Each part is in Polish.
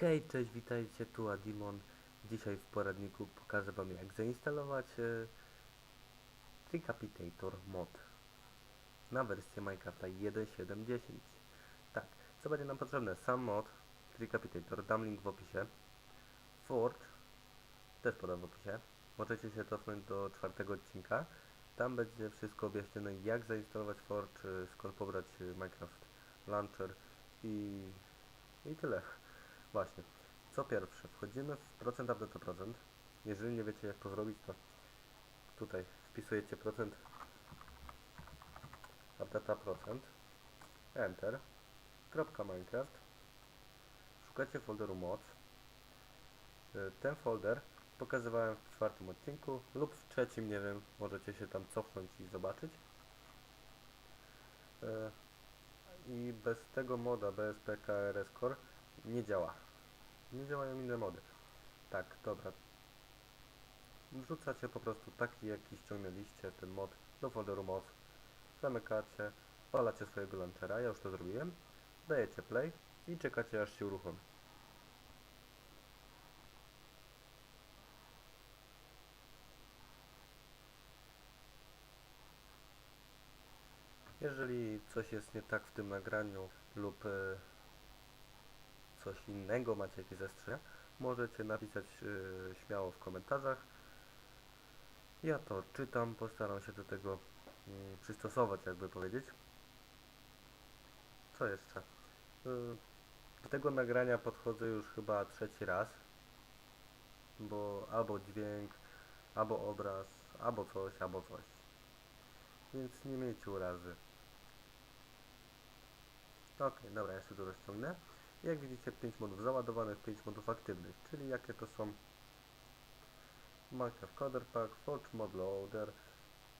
cześć, witajcie, tu Adimon. Dzisiaj w poradniku pokażę Wam jak zainstalować e, Tricapitator mod na wersję Minecrafta 1.7.10. Tak, co będzie nam potrzebne? Sam mod Tricapitator, dam link w opisie. Forge, też podam w opisie. Możecie się cofnąć do czwartego odcinka. Tam będzie wszystko objaśnione jak zainstalować Forge, skąd pobrać e, Minecraft Launcher i, i tyle. Właśnie. Co pierwsze, wchodzimy w procent update procent. Jeżeli nie wiecie jak to zrobić, to tutaj wpisujecie procent updata procent. Enter. Kropka minecraft. Szukacie folderu moc. Y, ten folder pokazywałem w czwartym odcinku lub w trzecim, nie wiem, możecie się tam cofnąć i zobaczyć. Y, i bez tego moda BSP KRS Core nie działa nie działają inne mody. Tak, dobra. Wrzucacie po prostu taki, jaki ściągnęliście, ten mod do folderu moc. Zamykacie, palacie swojego launchera, ja już to zrobiłem. Dajecie play i czekacie aż się uruchomi. Jeżeli coś jest nie tak w tym nagraniu lub e, coś innego, macie jakieś zastrzeżenia, możecie napisać yy, śmiało w komentarzach. Ja to czytam, postaram się do tego yy, przystosować, jakby powiedzieć. Co jeszcze? Yy, do tego nagrania podchodzę już chyba trzeci raz, bo albo dźwięk, albo obraz, albo coś, albo coś. Więc nie miejcie urazy. Okej, dobra, jeszcze to rozciągnę. Jak widzicie 5 modów załadowanych, 5 modów aktywnych, czyli jakie to są Minecraft Coder Pack, Forge Mod Loader,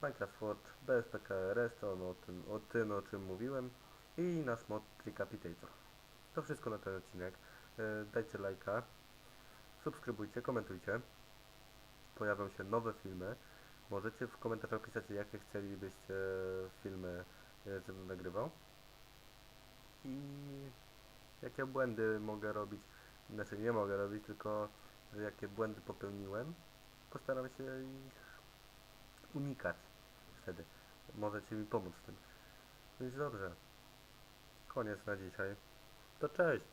Minecraft Forge, BSPKRS, to o tym, o tym o czym mówiłem i nasz mod Tricapitator. To wszystko na ten odcinek. E, Dajcie lajka, subskrybujcie, komentujcie. Pojawią się nowe filmy. Możecie w komentarzach pisać, jakie chcielibyście filmy, e, żebym nagrywał. I jakie błędy mogę robić, znaczy nie mogę robić, tylko jakie błędy popełniłem, postaram się ich unikać wtedy. Możecie mi pomóc w tym. Więc dobrze. Koniec na dzisiaj. To cześć!